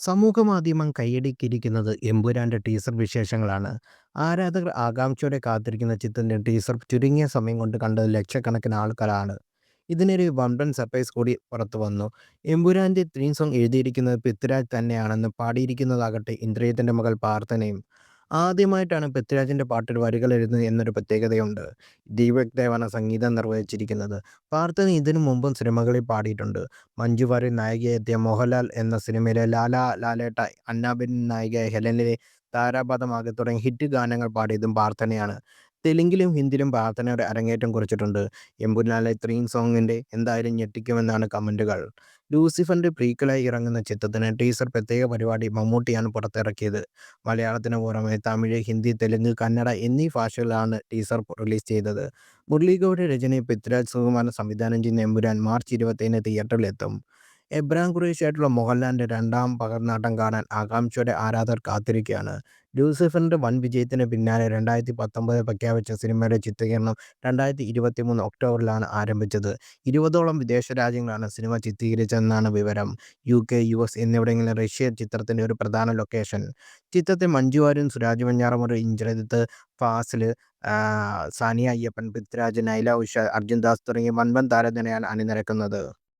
സമൂഹമാധ്യമം കൈയടക്കിയിരിക്കുന്നത് എമ്പുരാന്റെ teaser വിശേഷങ്ങളാണ്. ആരാധകർ ആകാംക്ഷയോടെ കാത്തിരിക്കുന്ന ചിത്രത്തിന്റെ ടീസർ ചുരുങ്ങിയ സമയം കൊണ്ട് കണ്ടത് ലക്ഷക്കണക്കിന് ആൾക്കാരാണ്. ഇതിനൊരു വമ്പൻ സർപ്രൈസ് കൂടി പുറത്തു വന്നു എമ്പുരാന്റെ തീം സോങ് എഴുതിയിരിക്കുന്നത് പൃഥ്വിരാജ് തന്നെയാണെന്ന് പാടിയിരിക്കുന്നതാകട്ടെ ഇന്ദ്രിയത്തിന്റെ മകൾ പ്രാർത്ഥനയും. ആദ്യമായിട്ടാണ് പൃഥ്വിരാജിന്റെ പാട്ടിൽ വരികൾ എഴുതുന്നത് എന്നൊരു പ്രത്യേകതയുണ്ട്. ദീപക് ദേവാണ് സംഗീതം നിർവഹിച്ചിരിക്കുന്നത്. പാർത്ഥൻ ഇതിനു മുമ്പും സിനിമകളിൽ പാടിയിട്ടുണ്ട്. മഞ്ജു വാര്യർ നായികയെത്തിയ മോഹൻലാൽ എന്ന സിനിമയിലെ ലാലാ ലാലേട്ട, അന്നാബിൻ നായികയായ ഹെലനിലെ താരാപഥമാകെ തുടങ്ങി ഹിറ്റ് ഗാനങ്ങൾ പാടിയതും പ്രാർത്ഥനയാണ്. തെലുങ്കിലും ഹിന്ദിയിലും പ്രാർത്ഥനയുടെ അരങ്ങേറ്റം കുറിച്ചിട്ടുണ്ട്. എമ്പുരാനിലെ ത്രീം സോങ്ങിന്റെ എന്തായാലും ഞെട്ടിക്കുമെന്നാണ് കമന്റുകൾ ലൂസിഫറിന്റെ പ്രീക്കലായി ഇറങ്ങുന്ന ചിത്രത്തിന് ടീസർ പ്രത്യേക പരിപാടി മമ്മൂട്ടിയാണ് പുറത്തിറക്കിയത്. മലയാളത്തിന് പുറമെ തമിഴ്, ഹിന്ദി, തെലുങ്ക്, കന്നഡ എന്നീ ഭാഷകളിലാണ് ടീസർ റിലീസ് ചെയ്തത്. മുരളി രചനയെ പൃഥ്വിരാജ് സുകുമാരൻ സംവിധാനം ചെയ്യുന്ന എമ്പുരാൻ മാർച്ച് ഇരുപത്തിയേഴിന് തിയേറ്ററിലെത്തും. എബ്രഹാം ഖുറേഷിയായിട്ടുള്ള മോഹൻലാലിന്റെ രണ്ടാം പകർന്നാട്ടം കാണാൻ ആകാംക്ഷയോടെ ആരാധകർ കാത്തിരിക്കുകയാണ്. ലൂസിഫറിന്റെ വൻ വിജയത്തിന് പിന്നാലെ രണ്ടായിരത്തി പത്തൊമ്പതിൽ പ്രഖ്യാപിച്ച സിനിമയുടെ ചിത്രീകരണം രണ്ടായിരത്തി ഇരുപത്തിമൂന്ന് ഒക്ടോബറിലാണ് ആരംഭിച്ചത്. ഇരുപതോളം വിദേശ രാജ്യങ്ങളിലാണ് സിനിമ ചിത്രീകരിച്ചതെന്നാണ് വിവരം. യു കെ യു എസ് എന്നിവിടങ്ങളിലെ റഷ്യ ചിത്രത്തിന്റെ ഒരു പ്രധാന ലൊക്കേഷൻ. ചിത്രത്തെ മഞ്ജു വാര്യരും സുരാജ് വെഞ്ഞാറമൂട്, ഇന്ദ്രജിത്ത്, ഫാസിൽ, സാനിയ അയ്യപ്പൻ, പൃഥ്വിരാജ്, നൈല ഉഷ, അർജുൻ ദാസ് തുടങ്ങിയ വൻപൻ താരനിരയാണ് അണിനിരക്കുന്നത്.